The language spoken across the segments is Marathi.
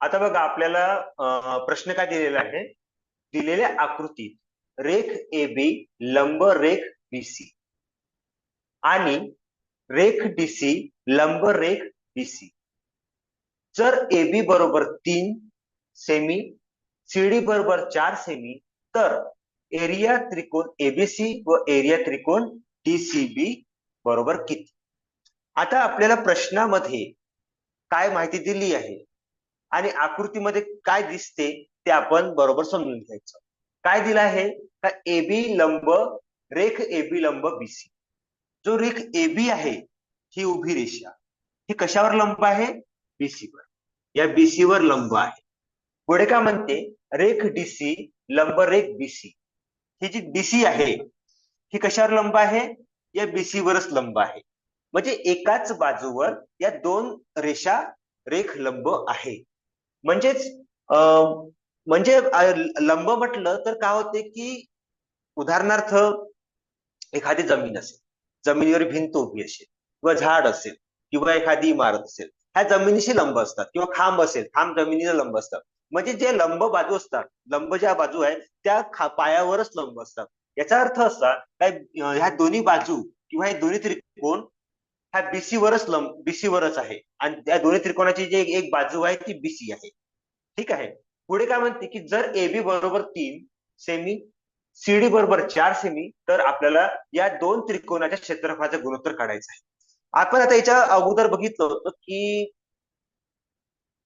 आता बघा आपल्याला प्रश्न काय दिलेला आहे? दिलेल्या आकृतीत रेख ए बी लंब रेख बीसी आणि रेख डीसी लंब रेख बीसी जर ए बी बरोबर तीन सेमी सीडी बरोबर चार सेमी तर एरिया त्रिकोण एबीसी व एरिया त्रिकोण डीसीबी बरोबर किती? आता आपल्याला प्रश्नामध्ये काय माहिती दिली आहे? आणि आकृतीमध्ये काय दिसते ते आपण बरोबर समजून घ्यायचं. काय दिलं आहे? का एबी लंब रेख एबी लंब बीसी जो रेख एबी आहे ही उभी रेषा. ही कशावर लंब आहे? बीसी वर. या बीसी वर लंब आहे. पुढे काय म्हणते? रेख डीसी लंब रेख बीसी ही जी डीसी आहे ही कशावर लंब आहे? या बीसी वरच लंब आहे. म्हणजे एकाच बाजूवर या दोन रेषा रेख लंब आहे. म्हणजेच अं, म्हणजे लंब म्हटलं तर काय होते की उदाहरणार्थ एखादी जमीन असेल जमिनीवर भिंत उभी असेल किंवा झाड असेल किंवा एखादी इमारत असेल ह्या जमिनीशी लंब असतात किंवा खांब असेल खांब जमिनीला लंब असतात. म्हणजे जे लंब बाजू असतात लंब ज्या बाजू आहेत त्या खा- पायावरच लंब असतात. याचा अर्थ असा काय ह्या दोन्ही बाजू किंवा हे दोन्ही त्रिकोण हा बीसीवरच लंब बीसी वरच आहे. आणि त्या दोन्ही त्रिकोणाची जी एक- बाजू आहे ती बीसी आहे. ठीक आहे? पुढे काय म्हणते की जर एबी बरोबर तीन सेमी सीडी बरोबर चार सेमी तर आपल्याला या दोन त्रिकोणाच्या क्षेत्रफळाचा गुणोत्तर काढायचा आहे. आपण आता याच्या अगोदर बघितलं होतं की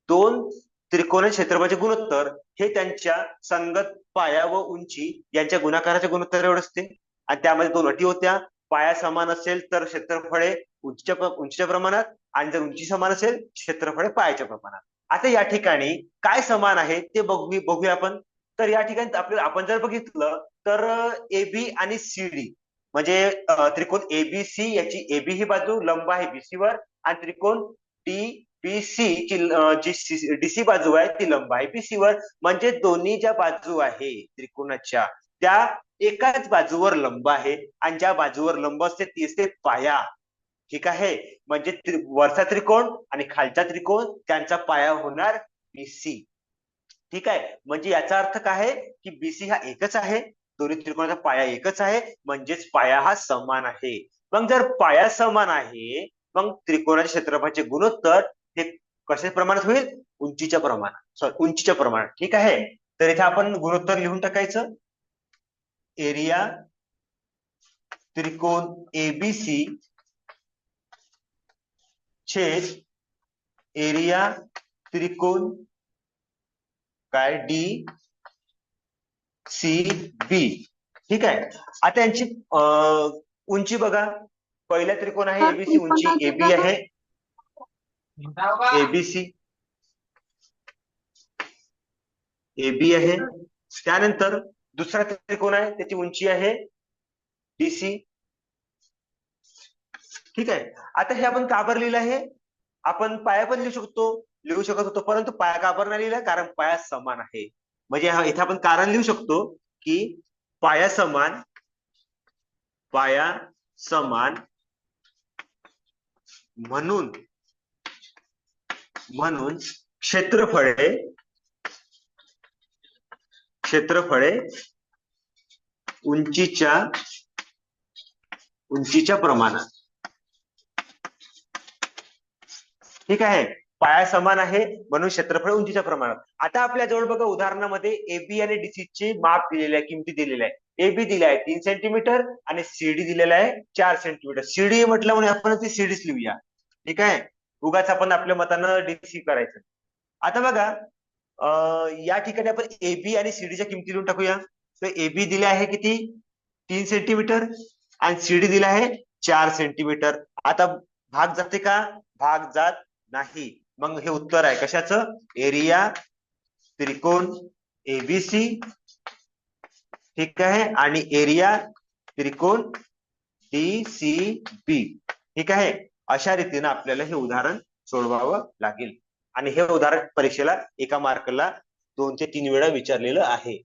दोन त्रिकोण क्षेत्रफळाचे गुणोत्तर हे त्यांच्या संगत पाया व उंची यांच्या गुणाकाराचे गुणोत्तर एवढं असते. आणि त्यामध्ये दोन अटी होत्या. पाया समान असेल तर क्षेत्रफळे उंचीच्या उंचीच्या प्रमाणात आणि जर उंची समान असेल क्षेत्रफळ पायाच्या प्रमाणात. आता या ठिकाणी काय समान आहे ते बघू बघूया आपण. तर या ठिकाणी आपल्याला आपण जर बघितलं तर ए बी आणि सी डी. म्हणजे अं, त्रिकोण एबीसी याची एबी ही बाजू लंब आहे बीसी वर आणि त्रिकोण डी बी सी ची अं, जी डीसी बाजू आहे ती लंब आहे बीसी वर. म्हणजे दोन्ही ज्या बाजू आहे त्रिकोणाच्या त्या एकाच बाजूवर लंब आहे आणि ज्या बाजूवर लंब असते ती असते पाया. ठीक आहे? म्हणजे वरचा त्रिकोण आणि खालचा त्रिकोण त्यांचा पाया होणार बीसी ठीक आहे? म्हणजे याचा अर्थ काय आहे? की बीसी हा एकच आहे. दोन्ही त्रिकोणाचा पाया एकच आहे. म्हणजेच पाया हा समान आहे. मग जर पाया समान आहे मग त्रिकोणाच्या क्षेत्रफळाचे गुणोत्तर हे कशा प्रमाणात होईल? उंचीच्या प्रमाणात. सॉरी उंचीच्या प्रमाणात. ठीक आहे? तर इथे आपण गुणोत्तर लिहून टाकायचं. एरिया त्रिकोण एबीसी छेद एरिया त्रिकोण काय? डी सी बी ठीक आहे? आता यांची उंची बघा. पहिल्या त्रिकोण आहे एबीसी उंची एबी आहे. एबीसी एबी आहे. त्यानंतर दुसरा त्रिकोण आहे त्याची उंची आहे. डीसी ठीक आहे? आता हे आपण का बरं लिहिलं आहे? आपण पाया पण लिहू शकतो, लिहू शकत होतो, परंतु पाया का बरं नाही लिहिला? कारण पाया समान हा- इथे आपण कारण लिहू शकतो की पाया समान पाया समान प्रमाणात. ठीक आहे? पाया समान आहे म्हणून क्षेत्रफळ उंचीच्या प्रमाणात. आता आपल्या जवळ बघा उदाहरणामध्ये एबी आणि डीसी चे माप दिलेले आहे किमती दिलेल्या आहे एबी दिले आहे तीन सेंटीमीटर आणि सीडी दिलेला आहे चार सेंटीमीटर सीडी म्हटलं म्हणून आपण ती सीडीच लिहूया. ठीक आहे? उगाच आपण आपल्या मतानं डीसी करायचं. आता बघा या ठिकाणी आपण एबी आणि सीडीच्या किमती लिहून टाकूया. तर एबी दिले आहे किती? तीन सेंटीमीटर आणि सीडी दिला आहे चार सेंटीमीटर आता भाग जाते का? भाग जात नाही. मग हे उत्तर आहे. कशाचं? एरिया त्रिकोण एबीसी ठीक आहे. आणि एरिया त्रिकोण डी सी बी ठीक आहे? अशा रीतीनं आपल्याला हे उदाहरण सोडवावं लागेल. आणि हे उदाहरण परीक्षेला एका मार्कला दोन ते तीन वेळा विचारलेलं आहे.